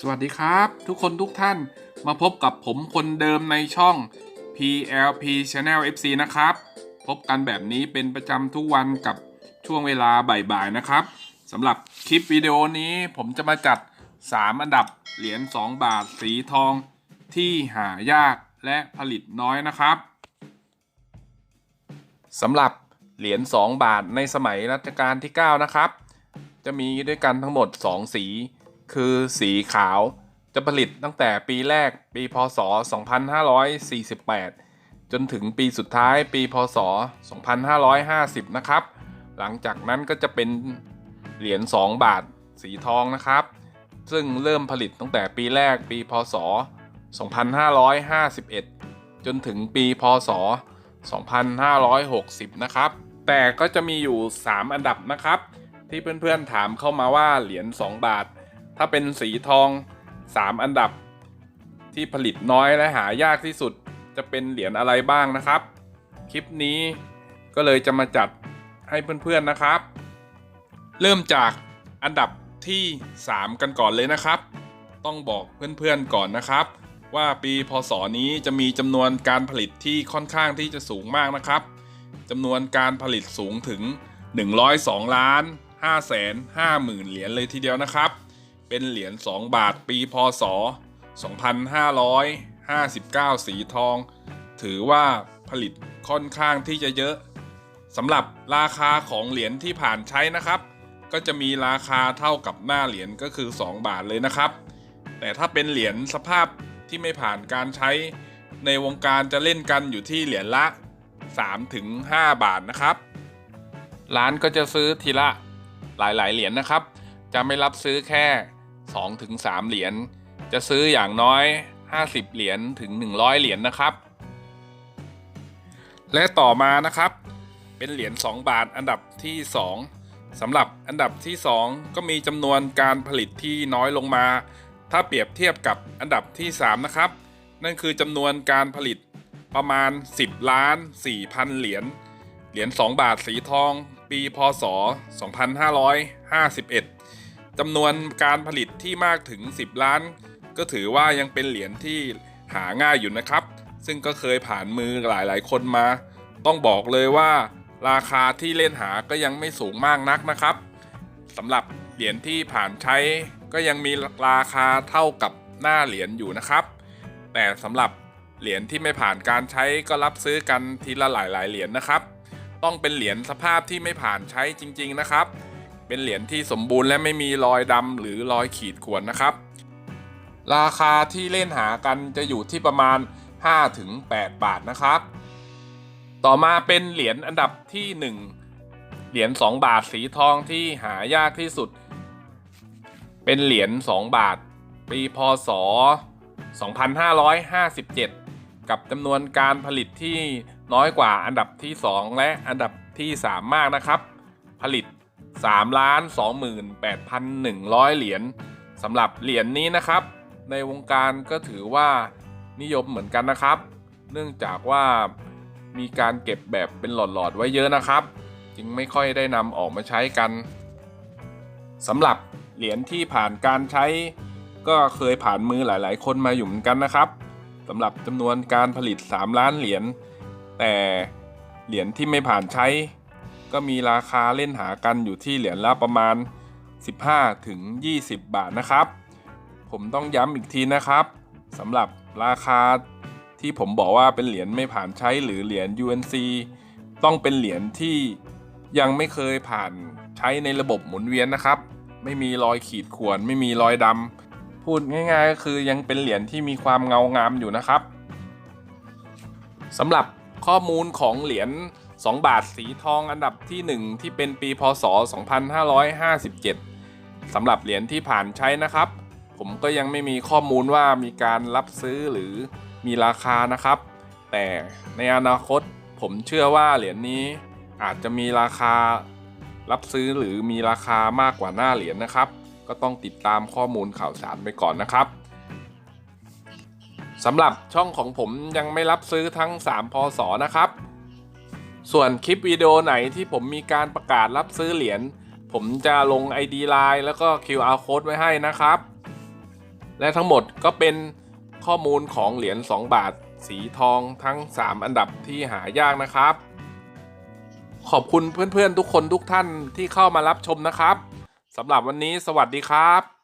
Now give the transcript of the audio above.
สวัสดีครับ ทุกคนทุกท่านมาพบกับผมคนเดิมในช่อง PLP Channel FC นะครับ พบกันแบบนี้เป็นประจำทุกวันกับช่วงเวลาบ่ายๆนะครับสำหรับคลิปวิดีโอนี้ผมจะมาจัด 3 อันดับเหรียญ2 บาทสีทองที่หายากและผลิตน้อยนะครับสำหรับเหรียญ2 บาทในสมัยรัชกาลที่ 9 นะครับ จะมีด้วยกันทั้งหมด 2 สี คือสีขาวจะผลิตตั้งแต่ปีแรกปีพศ 2548 จนถึงปีสุดท้ายปีพศ 2550 นะครับ หลังจากนั้นก็จะเป็นเหรียญ 2 บาทสีทองนะครับ ซึ่งเริ่มผลิตตั้งแต่ปีแรกปีพศ 2551 จนถึงปีพศ 2560 นะครับ แต่ก็จะมีอยู่ 3 อันดับนะครับ ที่เพื่อนๆถามเข้ามาว่าเหรียญ 2 บาท ถ้าเป็นสีทอง 3 อันดับ ที่ผลิตน้อยและหายากที่สุดจะเป็นเหรียญอะไรบ้างนะครับ คลิปนี้ก็เลยจะมาจัดให้เพื่อนๆนะครับ เริ่มจากอันดับที่ 3 กันก่อนเลยนะครับ ต้องบอกเพื่อนๆก่อนนะครับ ว่าปีพศนี้จะมีจำนวนการผลิตที่ค่อนข้างที่จะสูงมากนะครับจำนวนการผลิตสูงถึง 102 ล้าน5แสน5หมื่นเหรียญเลยทีเดียวนะครับ เป็นเหรียญ 2 บาทปีพศ 2559 สีทอง ถือว่าผลิตค่อนข้างที่จะเยอะสำหรับราคาของเหรียญที่ผ่านใช้นะครับ ก็จะมีราคาเท่ากับหน้าเหรียญก็คือ 2 บาทเลยนะครับ แต่ถ้าเป็นเหรียญสภาพที่ไม่ผ่านการใช้ในวงการจะเล่นกันอยู่ที่เหรียญละ 3-5 บาทนะครับ ร้านก็จะซื้อทีละหลายๆ เหรียญนะครับ จะไม่รับซื้อแค่ 2-3เหรียญ จะซื้ออย่างน้อย 50 เหรียญถึง 100 เหรียญนะครับ และต่อมานะครับ เป็นเหรียญ2บาทอันดับที่ 2สำหรับอันดับที่ 2 ก็มีจำนวนการผลิตที่น้อยลงมา ถ้าเปรียบเทียบกับอันดับที่ 3 นะครับ นั่นคือจำนวนการผลิตประมาณ 10 ล้าน4พันเหรียญ เหรียญ2บาทสีทอง ปีพศ 2551 จำนวนการผลิตที่มากถึง 10 ล้าน ก็ถือว่ายังเป็นเหรียญที่หาง่ายอยู่นะครับ ซึ่งก็เคยผ่านมือหลายๆ คนมา ต้องบอกเลยว่า ราคาที่เล่นหาก็ยังไม่สูงมากนักนะครับสำหรับเหรียญที่ผ่านใช้ก็ยังมีราคาเท่ากับหน้าเหรียญอยู่นะครับ แต่สำหรับเหรียญที่ไม่ผ่านการใช้ก็รับซื้อกันทีละหลายๆเหรียญนะครับ ต้องเป็นเหรียญสภาพที่ไม่ผ่านใช้จริง ๆนะครับ เป็นเหรียญที่สมบูรณ์และไม่มีรอยดำหรือรอยขีดข่วนนะครับ ราคาที่เล่นหากันจะอยู่ที่ประมาณ 5-8 บาทนะครับ ต่อมาเป็นเหรียญอันดับที่ 1 เหรียญ2บาทสีทองที่หายากที่สุด เป็นเหรียญ2บาท ปีพศ 2557 กับจำนวนการผลิตที่น้อยกว่าอันดับที่ 2 และอันดับที่ 3 มากนะครับ ผลิต 3ล้าน28,100 เหรียญสำหรับเหรียญนี้นะครับ ในวงการก็ถือว่านิยมเหมือนกันนะครับ เนื่องจากว่ามีการเก็บแบบเป็นหลอดๆไว้เยอะนะครับ จึงไม่ค่อยได้นำออกมาใช้กันสำหรับเหรียญที่ผ่านการใช้ ก็เคยผ่านมือหลาย ๆ คนมาอยู่เหมือนกันนะครับสำหรับจำนวนการผลิต 3 ล้านเหรียญแต่เหรียญที่ไม่ผ่านใช้ ก็มีราคาเล่นหากันอยู่ที่เหรียญละประมาณ 15 ถึง 20 บาทนะครับ ผมต้องย้ำอีกทีนะครับสำหรับราคาที่ผมบอกว่าเป็นเหรียญไม่ผ่านใช้หรือเหรียญ UNC ต้องเป็นเหรียญที่ยังไม่เคยผ่านใช้ในระบบหมุนเวียนนะครับ ไม่มีรอยขีดข่วน ไม่มีรอยดำพูดง่ายๆ ก็คือยังเป็นเหรียญที่มีความเงางามอยู่นะครับสำหรับข้อมูลของเหรียญ 2 บาทสีทองอันดับที่ 1 ที่เป็นปีพศ 2557 สำหรับเหรียญที่ผ่านใช้นะครับ ผมก็ยังไม่มีข้อมูลว่ามีการรับซื้อหรือมีราคานะครับ แต่ในอนาคตผมเชื่อว่าเหรียญนี้อาจจะมีราคารับซื้อหรือมีราคามากกว่าหน้าเหรียญนะครับ ก็ต้องติดตามข้อมูลข่าวสารไปก่อนนะครับสำหรับช่องของผมยังไม่รับซื้อทั้ง 3 พศนะครับ ส่วนคลิปวิดีโอไหนที่ผมมีการประกาศรับซื้อเหรียญผมจะลง ID Line แล้วก็ QR Code ไว้ให้นะครับ และทั้งหมดก็เป็นข้อมูลของเหรียญ2 บาท สีทองทั้ง 3 อันดับที่หายากนะครับ ขอบคุณเพื่อนๆ ทุกคนทุกท่านที่เข้ามารับชมนะครับสำหรับวันนี้สวัสดีครับ